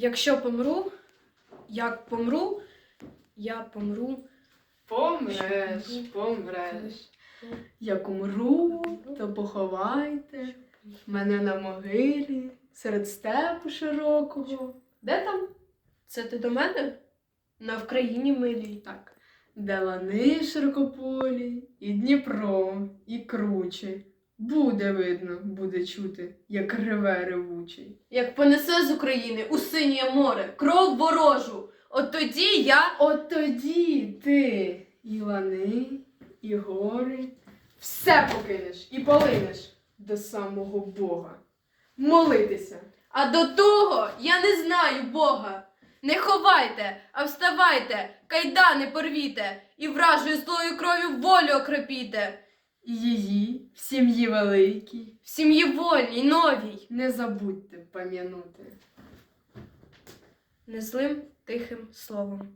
Якщо помру, як помру, я помру. Помреш, помреш. Як умру, то поховайте мене на могилі серед степу широкого. Де там? Це ти до мене? На Вкраїні милій. Так. Де лани широкополі, і Дніпро, і круче. Буде видно, буде чути, як реве ревучий. Як понесе з України у синє море, кров ворожу. От тоді я. От тоді ти і лани, і гори, все покинеш і полинеш до самого Бога. Молитися. А до того я не знаю Бога. Не ховайте, а вставайте, кайдани порвіте, і вражою злою кров'ю волю окропіте. І її в сім'ї великій В сім'ї вольній, новій. не забудьте пам'янути. Незлим тихим словом.